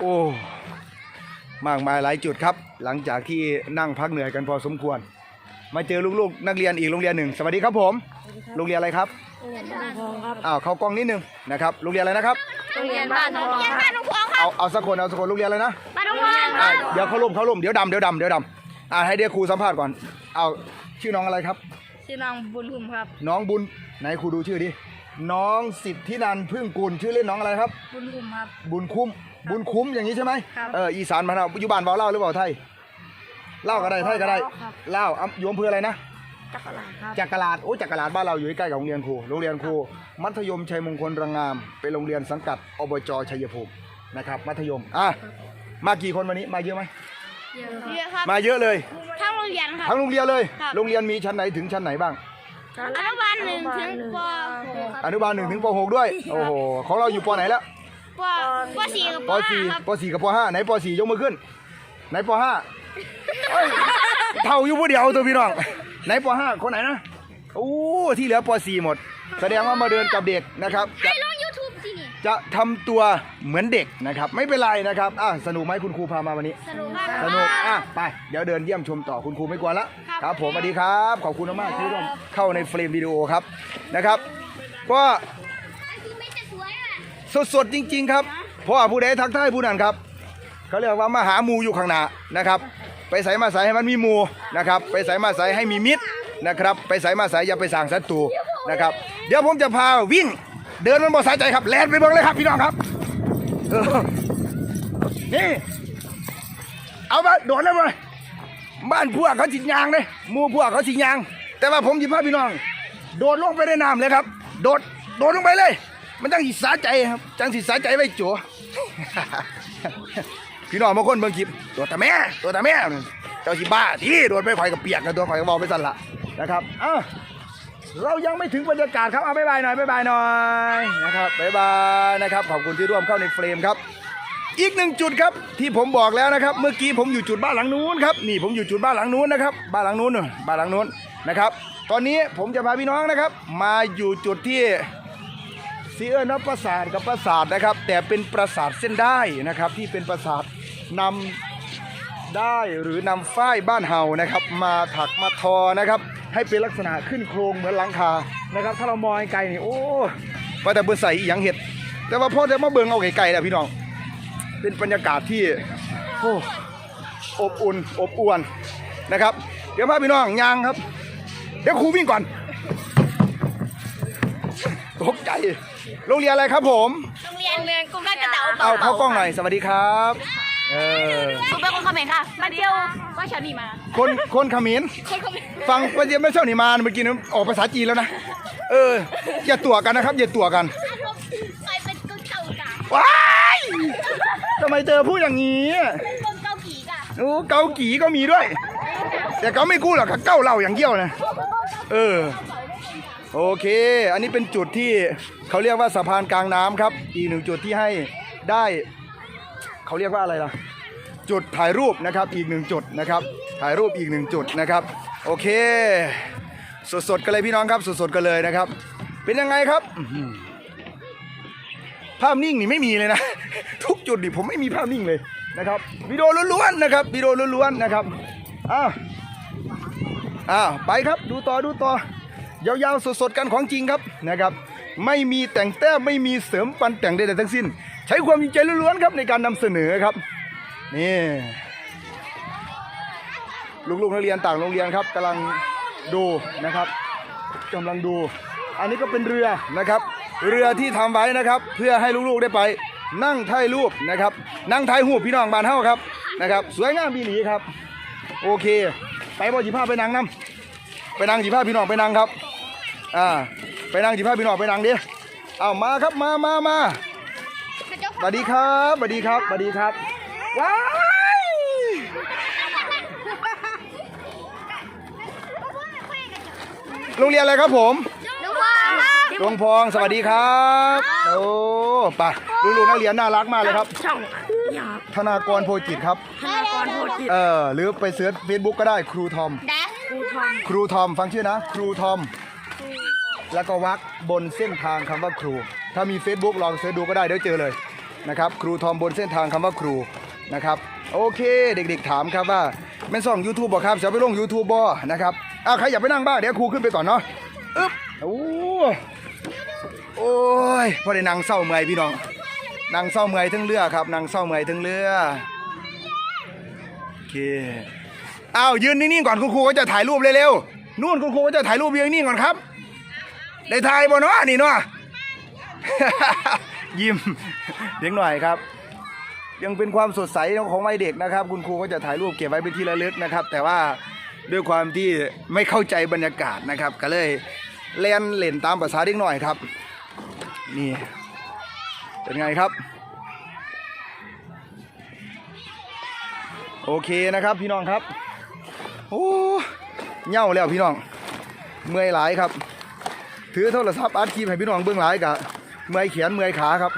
โอ้มากมายหลายจุดครับ หลังจากที่นั่งพักเหนื่อยกันพอสมควร มาเจอลูกๆ นักเรียนอีกโรงเรียนหนึ่งสวัสดีครับผมโรงเรียนอะไรครับโรงเรียนบ้านทองครับอ้าวเข้ากล้องนิดนึงนะครับโรงเรียนอะไรนะครับโรงเรียนบ้านทองครับเอาเอาสักคนเอาสักคนโรงเรียนอะไรนะบ้านทองคอะรับเดี๋ยวเขาล่มเขาล่มเดี๋ยวดำเดี๋ยวดำเดี๋ยวดำอ่าให้เดี๋ยวครูสัมภาษณ์ก่อนเอาชื่อน้องอะไรครับ ชื่อนางบุญคุมครับ น้องบุญไหนครูดูชื่อดิน้องสิทธินันท์พึ่งกุลชื่อเล่นน้องอะไรครับ บุญคุมครับ บุญคุ้ม บุญคุ้มอย่างนี้ใช่ไหมครับเอออีสานมานาวอยู่บ้านเบาเล่าหรือเปล่าไทยเล่าก็ได้ไทยก็ได้ครับ เล่าอำอยู่อำเภออะไรนะ จักรลาดครับ จักรลาดโอ้จักรลาดบ้านเราอยู่ใกล้กับโรงเรียนครูโรงเรียนครูมัธยมชัยมงคลรังงาม เป็นโรงเรียนสังกัดอบจชัยภูมินะครับ มัธยมอะมากี่คนวันนี้มาเยอะไหมเยอะครับมาเยอะเลย ทั้งโรงเรียนครับ ทั้งโรงเรียนเลย ครับ โรงเรียนมีชั้นไหนถึงชั้นไหนบ้าง อนุบาลหนึ่งถึงปหก อนุบาลหนึ่งถึงปหกด้วย โอ้โหของเราอยู่ปไหนแล้ว ปปสี่กับปปสี่ห้าครับปสี่กับปห้าไหนปสี่ยกมือขึ้น ไหนปห้าเอ้ยเท่าอยู่ผู้เดียวตัวพี่น้อง ไหนปห้าคนไหนนะโอ้ที่เหลือปสี่หมด แสดงว่ามาเดินกับเด็กนะครับจะลงยูทูบที่นี่จะทำตัวเหมือนเด็กนะครับ ไม่เป็นไรนะครับอะสนุกไหมคุณครูพามาวันนี้ สนุกมากสนุก อะ ไป เดี๋ยวเดินเยี่ยมชมต่อคุณครูไม่กวนละ ครับผม สวัสดีครับ ขอบคุณมากๆที่ร่วมเข้าในเฟรมวิดีโอครับ นะครับ ก็ ไม่จะสวยอะ สดๆจริง ๆ ครับเพราะว่าผู้ใดทักทายผู้นั้นครับ เขาเรียกว่ามาหาหมูอยู่ข้างหน้านะครับ ไปใส่มาใส่ให้มันมีหมูนะครับ ไปใส่มาใส่ให้มีมิตรนะครับ ไปใส่มาใส่อย่าไปสั่งศัตรูนะครับ เดี๋ยวผมจะพาวิ่ง เดินมันบ่สายใจครับแลนไปเบิ่งเลยครับพี่น้องครับเออนี่เอามาโดดเลยมาบ้านพวกเขาสิยางเลยหมูพวกเขาสิยาง แต่ว่าผมหยิบพาพี่น้อง โดดลงไปในน้ำเลยครับ โดดโดดลงไปเลย มันจังสิสาใจครับ จังสิสาใจไว้จัวพี่น้องบางคนเบิ่งคลิปตัวตาแม่ตัวตาแม่เจ้าสิบ้าที่โดดไปข่อยกับเปียกกันตัวข่อยก็บอกไปสั่นละนะครับอ้าเรายังไม่ถึงบรรยากาศครับเอาบ๊ายบายหน่อยบ๊ายบายหน่อยนะครับบ๊ายบายนะครับขอบคุณที่ร่วมเข้าในเฟรมครับ อีกหนึ่งจุดครับที่ผมบอกแล้วนะครับ เมื่อกี้ผมอยู่จุดบ้านหลังนู้นครับนี่ผมอยู่จุดบ้านหลังนู้นนะครับบ้านหลังนู้นบ้านหลังนู้นนะครับ ตอนนี้ผมจะพาพี่น้องนะครับ มาอยู่จุดที่ ซีเออนับประสาทกับประสาทนะครับ แต่เป็นประสาทเส้นได้นะครับ ที่เป็นประสาทนำได้หรือนำฝ้ายบ้านเฮานะครับ มาถักมาทอนะครับ ให้เป็นลักษณะขึ้นโครงเหมือนหลังคานะครับ ถ้าเรามองไกลนี่โอ้ว่าแต่เบอร์ใส่อีหยังเห็ด แต่ว่าพ่อจะมาเบิงเอาไกลๆแล้วพี่น้องเป็นบรรยากาศที่โอ้อบอุ่นอบอวนนะครับ เดี๋ยวพาพี่น้องยางครับ เดี๋ยวครูวิ่งก่อนตกใจ โรงเรียนอะไรครับผม โรงเรียนเรียนกรุงราชกระเตาเอาเข้ากล้องหน่อยสวัสดีครับเออคุณเป็นคนเขมรค่ะ มาเที่ยวว่าฉันนี่มา คนคนเขมิ้นคนเขมรฟังประเดี๋ยวไม่เช่าหนีมาเมื่อกี้นี้ออกภาษาจีนแล้วนะเอออย่าตัวกันนะครับอย่าตัวกันไปเป็นกุเต่าจ้ะว้ายทำไมเจอพูดอย่างนี้เป็นเกาผีจ้ะโอ้เกากีก็มีด้วย แต่เขาไม่กู้หรอกเขาเก้าเหล่าอย่างเดียวนะเออ โอเค อันนี้เป็นจุดที่เขาเรียกว่าสะพานกลางน้ำครับ อีกหนึ่งจุดที่ให้ได้เขาเรียกว่าอะไรล่ะ จุดถ่ายรูปนะครับ อีกหนึ่งจุดนะครับ ถ่ายรูปอีกหนึ่งจุดนะครับ โอเค สดๆกันเลยพี่น้องครับ สดๆกันเลยนะครับ เป็นยังไงครับภาพนิ่งนี่ไม่มีเลยนะ ทุกจุดนี่ผมไม่มีภาพนิ่งเลยนะครับวิดีโอล้วนๆนะครับวิดีโอล้วนๆนะครับอ้าวอ้าวไปครับดูต่อดูต่อ ยาวๆสดๆกันของจริงครับนะครับ ไม่มีแต่งแต้มไม่มีเสริมปันแต่งใดๆทั้งสิ้น ใช้ความจริงใจล้วนๆครับในการนำเสนอครับนี่ลูกๆนักเรียนต่างโรงเรียนครับกำลังดูนะครับกำลังดู อันนี้ก็เป็นเรือนะครับ เรือที่ทำไว้นะครับ เพื่อให้ลูกๆได้ไป นั่งถ่ายรูปนะครับ นั่งถ่ายรูพี่น้องบานเฮาครับนะครับ สวยงามบีหลีครับ โอเค ไปบ่จีภาไปนั่งน้ำไปนั่งจีภาพี่น้องไปนั่งครับ อ่าไปนั่งจีภาพี่น้องไปนั่งดิเอามาครับมามามาสวัสดีครับสวัสดีครับสวัสดีครับว้ายโรงเรียนอะไรครับผมน้องพ่อครับหลวงพองสวัสดีครับโอ้ไปลูกๆนักเรียนน่ารักมากเลยครับช่องหยาบธนากรโพจิตครับธนากรโพจิตเออหรือไปเสิร์ชเฟซบุ๊กก็ได้ครูทอมแดกครูทอมครูทอมฟังชื่อนะ ครูทอม แล้วก็วักบนเส้นทางคำว่าครู ถ้ามี Facebook ลองเสิร์ชดูก็ได้เดี๋ยวเจอเลยนะครับครูทอมบนเส้นทางคำว่าครูนะครับโอเคเด็กๆถามครับว่าแม่นซ่อง YouTube บ่ครับจะไปลง YouTube บ่นะครับอ้าวใครอยากไปนั่งบ้างเดี๋ยวครูขึ้นไปก่อนเนาะอึ๊บโอ้โอ้ยพอได้นั่งเศร้าเมื่อยพี่น้องนั่งเศร้าเมื่อยทั้งเรือครับนั่งเศร้าเมื่อยทั้งเรือโอเคอ้าวยืนนิ่งๆก่อนคุณครูก็จะถ่ายรูปเร็วๆนู่นคุณครูก็จะถ่ายรูปยืนนิ่งก่อนครับ ได้ถ่ายบ่เนาะนี่เนาะยิ้มเด็กหน่อยครับ ยังเป็นความสดใสของวัยเด็กนะครับ คุณครูก็จะถ่ายรูปเก็บไว้เป็นที่ระลึกนะครับ แต่ว่าด้วยความที่ไม่เข้าใจบรรยากาศนะครับ ก็เลยเล่นเล่นตามภาษาเด็กหน่อยครับ นี่เป็นไงครับ โอเคนะครับพี่น้องครับโอ้เหย่าแล้วพี่น้อง เมื่อยหลายครับ ถือโทรศัพท์อัดคลิปให้พี่น้องเบื้องหลายกะเมื่อยแขนเมื่อยขาครับ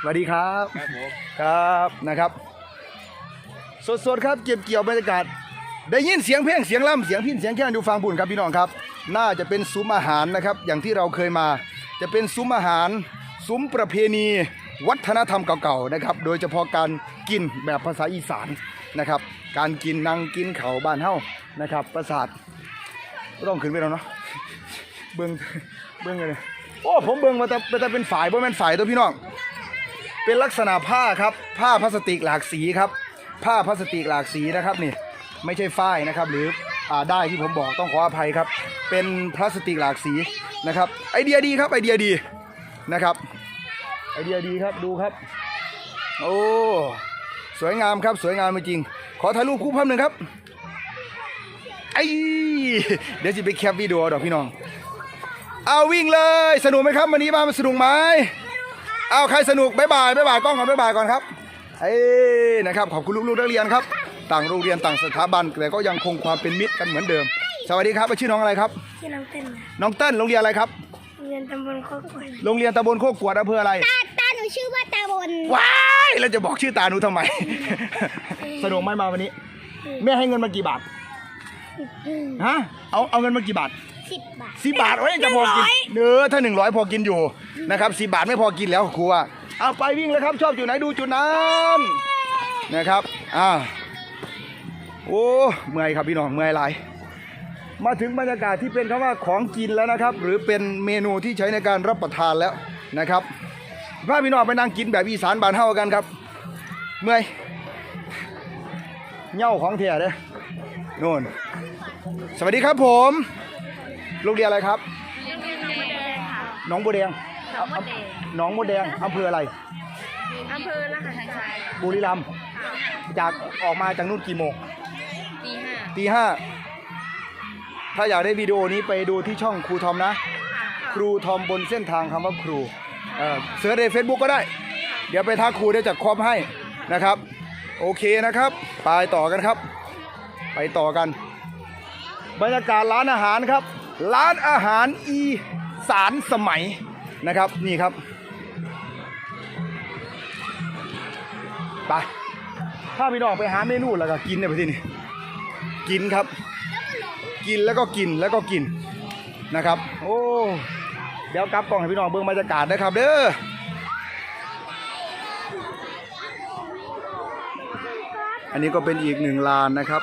สวัสดีครับครับผมครับนะครับ สดๆครับเก็บเกี่ยวบรรยากาศ ได้ยินเสียงเพลงเสียงล่ำเสียงพินเสียงแค่นอยู่ฟังบุญครับพี่น้องครับ น่าจะเป็นซุ้มอาหารนะครับ อย่างที่เราเคยมา จะเป็นซุ้มอาหารซุ้มประเพณีวัฒนธรรมเก่าๆนะครับ โดยเฉพาะการกินแบบภาษาอีสานนะครับ การกินนั่งกินเขาวบ้านเฮ้านะครับ ประสาทก็ต้องขึ้นไปแล้วเนาะเบิ้ง เบิ้งเลยโอ้ผมเบิ้งมาแต่แต่เป็นฝายบ่แม่นฝายตัวพี่น้อง เป็นลักษณะผ้าครับ ผ้าพลาสติกหลากสีครับ ผ้าพลาสติกหลากสีนะครับนี่ ไม่ใช่ฝ้ายนะครับ หรืออ่าได้ที่ผมบอกต้องขออภัยครับ เป็นพลาสติกหลากสีนะครับ ไอเดียดีครับไอเดียดีนะครับ ไอเดียดีครับดูครับ โอ้สวยงามครับสวยงามจริง ขอถ่ายรูปคู่ภาพหนึ่งครับไอเดี๋ยวจะไปแคปวิดีโอดอกพี่น้อง เอาวิ่งเลย สนุกไหมครับวันนี้มาสนุกไหมเอาใครสนุกบ๊ายบายบ๊ายบายกล้องก่อนบ๊ายบายก่อนครับเอ้ยนะครับขอบคุณลูกๆนักเรียนครับ ต่างโรงเรียนต่างสถาบันแต่ก็ยังคงความเป็นมิตรกันเหมือนเดิม สวัสดีครับชื่อน้องอะไรครับที่น้องเต้นนะน้องเต้นโรงเรียนอะไรครับเรียนตำบลโคกกวนโรงเรียนตำบลโคกกวดอำเภออะไรตาตาหนูชื่อว่าตาบนว้ายแล้วจะบอกชื่อตาหนูทำไม สนุกไหมมาวันนี้ แม่ให้เงินมากี่บาทฮะเอาเอาเงินมากี่บาท สิบบาท สิบาทโอ้ยจะพอกินเนื้อถ้าหนึ่งร้อยพอกินอยู่นะครับสิบาทไม่พอกินแล้วครูว่าเอาไปวิ่งเลยครับชอบจุดไหนดูจุดนั้นนะครับอ่าโอ้เมื่อยครับพี่น้องเมื่อยหลายมาถึงบรรยากาศที่เป็นคำว่าของกินแล้วนะครับ หรือเป็นเมนูที่ใช้ในการรับประทานแล้วนะครับพาพี่น้องไปนั่งกินแบบอีสานบ้านเฮากันครับ เมื่อยเหย่าของเถียเด้อโน่นสวัสดีครับผม โรงเรียนอะไรครับหนองบัวแดงหนองบัวแดงอำเภออะไรอำเภอละหันทรายบุรีรัมย์จากออกมาจากนู่นกี่โมงตีห้าตีห้าถ้าอยากได้วิดีโอนี้ไปดูที่ช่องครูทอมนะ ครูทอมบนเส้นทางคำว่าครูเออเสิร์ชใน Facebook ก็ได้ เดี๋ยวไปทักครูได้จัดคอมให้นะครับ โอเคนะครับไปต่อกันครับ ไปต่อกัน บรรยากาศร้านอาหารครับ ร้านอาหารอีสานสมัยนะครับนี่ครับไปถ้าพี่น้องไปหาเมนูแล้วก็กินเนี่ยไปที่นี่กินครับ กินแล้วก็กินแล้วก็กินนะครับ โอ้เดี๋ยวกลับกล่องให้พี่น้องเบิ่งบรรยากาศนะครับ เด้ออันนี้ก็เป็นอีกหนึ่งลานนะครับ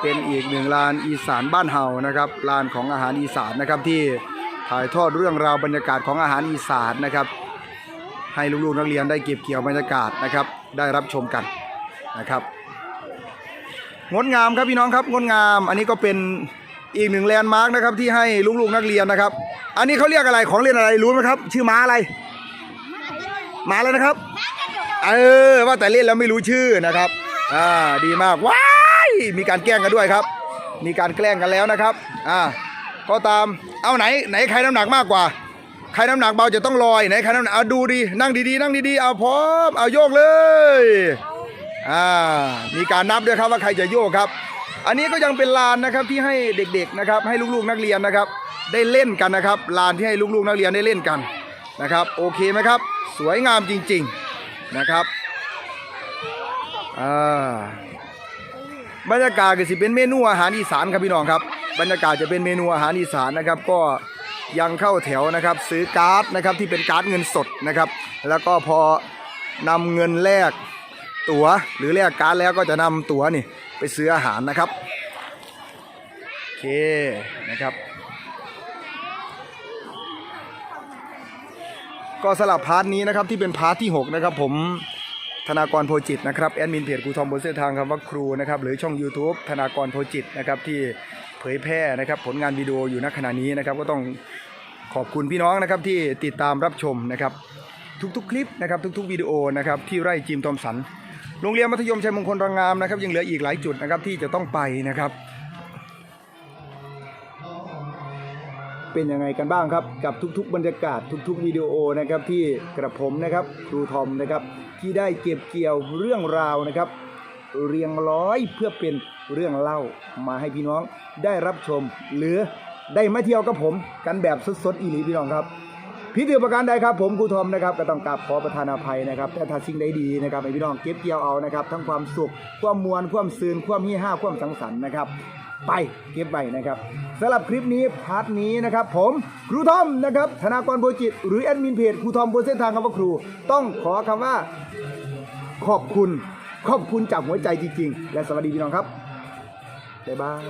เป็นอีกหนึ่งลานอีสานบ้านเฮานะครับลานของอาหารอีสานนะครับที่ถ่ายทอดเรื่องราวบรรยากาศของอาหารอีสานนะครับ ให้ลูกๆนักเรียนได้เก็บเกี่ยวบรรยากาศนะครับ ได้รับชมกันนะครับงดงามครับพี่น้องครับงดงาม อันนี้ก็เป็นอีกหนึ่งแลนด์มาร์กนะครับที่ให้ลูกๆนักเรียนนะครับ อันนี้เขาเรียกอะไรของเล่นอะไรรู้ไหมครับ ชื่อม้าอะไรม้าอะไรนะครับ เออว่าแต่เล่นแล้วไม่รู้ชื่อนะครับ อ่าดีมากว้า มีการแกล้งกันด้วยครับ มีการแกล้งกันแล้วนะครับ อ่า ก็ตาม เอาไหน ไหนใครน้ำหนักมากกว่า ใครน้ำหนักเบาจะต้องลอย ไหนใครน้ำหนักเอาดูดี นั่งดีๆ นั่งดีๆ เอาพร้อม เอาโยกเลย อ่า มีการนับด้วยครับว่าใครจะโยกครับ อันนี้ก็ยังเป็นลานนะครับที่ให้เด็กๆนะครับ ให้ลูกๆนักเรียนนะครับ ได้เล่นกันนะครับ ลานที่ให้ลูกๆนักเรียนได้เล่นกันนะครับ โอเคไหมครับ สวยงามจริง ๆนะครับ อ่า บรรยากาศก็สิเป็นเมนูอาหารอีสานครับพี่น้องครับ บรรยากาศจะเป็นเมนูอาหารอีสานนะครับ ก็ยังเข้าแถวนะครับซื้อการ์ดนะครับที่เป็นการ์ดเงินสดนะครับ แล้วก็พอนำเงินแลกตั๋วหรือแลกการ์ดแล้วก็จะนำตั๋วนี่ไปซื้ออาหารนะครับโอเคนะครับ ก็สลับพาร์ทนี้นะครับที่เป็นพาร์ทที่ 6 นะครับผม ธนากรโพจิตนะครับแอดมินเพจครูทอมบนเส้นทางคำว่าครูนะครับหรือช่อง YouTube ธนากรโพจิตนะครับที่เผยแพร่นะครับผลงานวิดีโออยู่ณขณะนี้นะครับก็ต้องขอบคุณพี่น้องนะครับที่ติดตามรับชมนะครับทุกๆ คลิปนะครับทุกๆวิดีโอนะครับที่ไร่จิมทอมสันโรงเรียนมัธยมชัยมงคลรังงามนะครับยังเหลืออีกหลายจุดนะครับที่จะต้องไปนะครับ เป็นยังไงกันบ้างครับ กับทุกๆ บรรยากาศทุกๆวิดีโอนะครับที่กระผมนะครับครูทอมนะครับที่ได้เก็บเกี่ยวเรื่องราวนะครับ เรียงร้อยเพื่อเป็นเรื่องเล่ามาให้พี่น้องได้รับชม หรือได้มาเที่ยวกับผมกันแบบสดๆอีหลีพี่น้องครับพิธีประการใดครับผมครูทอมนะครับก็ต้องกราบขอประทานอภัยนะครับแต่ถ้าสิ่งใดดีนะครับให้พี่น้องเก็บเกี่ยวเอานะครับ ทั้งความสุขความมวลความซืนความฮี่ห้าความสังสรรค์นะครับ ไปเก็บไว้นะครับสำหรับคลิปนี้พาร์ทนี้นะครับ ผมครูทอมนะครับธนากรโบจิต หรือแอดมินเพจครูทอมบนเส้นทางคำว่าครู ต้องขอคำว่า ขอบคุณ ขอบคุณจากหัวใจจริงๆ และสวัสดีพี่น้องครับบ๊ายบาย